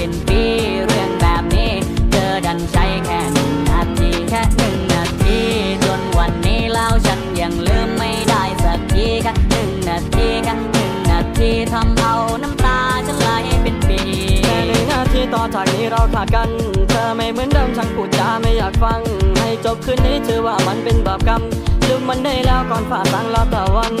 เป็นปีเรื่องแบบนี้ เธอดันใช้แค่หนึ่งนาทีแค่หนึ่งนาทีจนวันนี้แล้วฉันยังลืมไม่ได้สักทีแค่หนึ่งนาทีแค่หนึ่งนาทีทำเอาน้ำตาฉันไหลเป็นปีแค่หนึ่งนาทีต่อจากนี้เราขาดกัน เธอไม่เหมือนเดิมฉันพูดจาไม่อยากฟัง ให้จบคืนนี้เธอว่ามันเป็นบาปกรรมลืมมันได้แล้วก่อนฝ่าสังลาตะวัน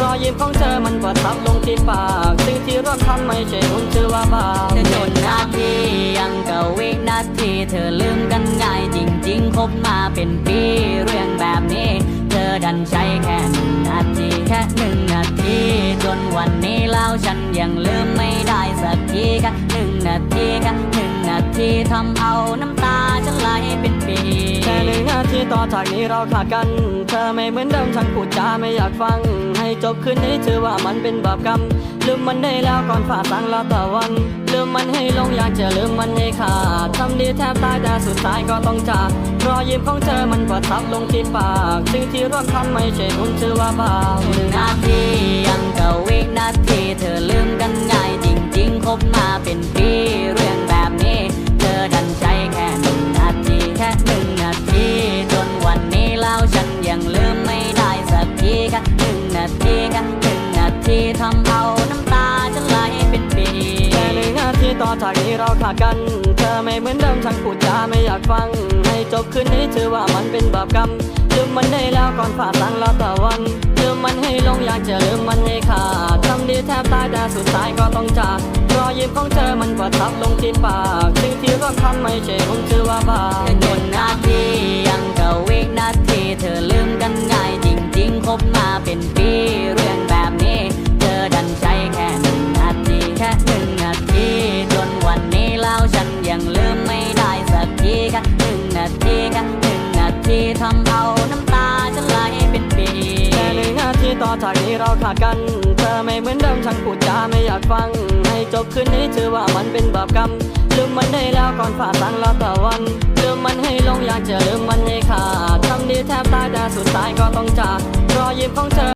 รอยยิ้มของเธอมันประทับลงที่ปากสิ่งที่ร่วมทำไม่ใช่บุญชื่อว่าบาปจะจนนาทียังกับวินาทีเธอลืมกันง่ายจริงๆคบมาเป็นปีเรื่องแบบนี้ เธอดันใช้แค่หนึ่งนาทีแค่หนึ่งนาทีจนวันนี้แล้วฉันยังลืมไม่ได้สักทีแค่หนึ่งนาทีแค่หนึ่งนาทีทำเอาน้ำตาฉันไหลเป็นปีแค่หนึ่งนาทีต่อจากนี้เราขาดกัน เธอไม่เหมือนเดิมฉันพูดจาไม่อยากฟัง ให้จบคืนนี้ถือว่ามันเป็นบาปกรรม ลืมมันได้แล้วก่อนฝ่าสังลาตะวัน ลืมมันให้ลงอยากจะลืมมันให้ขาดทำดีแทบตายแต่สุดท้ายก็ต้องจาก รอยยิ้มของเธอมันประทับลงที่ปากสิ่งที่ร่วมทำไม่ใช่บุญชื่อว่าบาปหนึ่งนาทียังกับวินาทีเธอลืมกันง่ายจริงๆคบมาเป็นปีเรื่องแบบนี้ เธอดันใช้แค่ นึ่งนาทีแค่หนึ่งนาทีทำเอาน้ำตาฉันไหลเป็นปีแค่หนึ่งนาทีต่อจากนี้เราขาดกัน เธอไม่เหมือนเดิมฉันพูดจาไม่อยากฟัง ให้จบคืนนี้ถือว่ามันเป็นบาปกรรมลืมมันได้แล้วก่อนฝ่าสังลาตะวันลืมมันให้ลงอยากจะลืมมันให้ขาดทำดีแทบตายแต่สุดท้ายก็ต้องจากรอยยิ้มของเธอมันประทับลงที่ปากสิ่งที่ร่วมทำไม่ใช่บุญชื่อว่าบาปแค่หนึ่งนาทียังกับวินา คบมาเป็นปีเรื่องแบบนี้เธอดันใช้แค่หนึ่งนาทีแค่หนึ่งนาทีจนวันนี้แล้วฉันยังลืมไม่ได้สักทีแค่หนึ่งนาทีแค่หนึ่งนาทีทำเอาน้ำตาฉันไหลเป็นปีแค่หนึ่งนาทีต่อจากนี้เราขาดกัน เธอไม่เหมือนเดิมฉันพูดจาไม่อยากฟัง ให้จบคืนนี้ถือว่ามันเป็นบาปกรรมลืมมันได้แล้วก่อนฝ่าสังลาตะวันลืมมันให้ลงอยากจะลืมมันให้ขาดทำดีแทบตายแต่สุดท้ายก็ต้องจาก 也放纵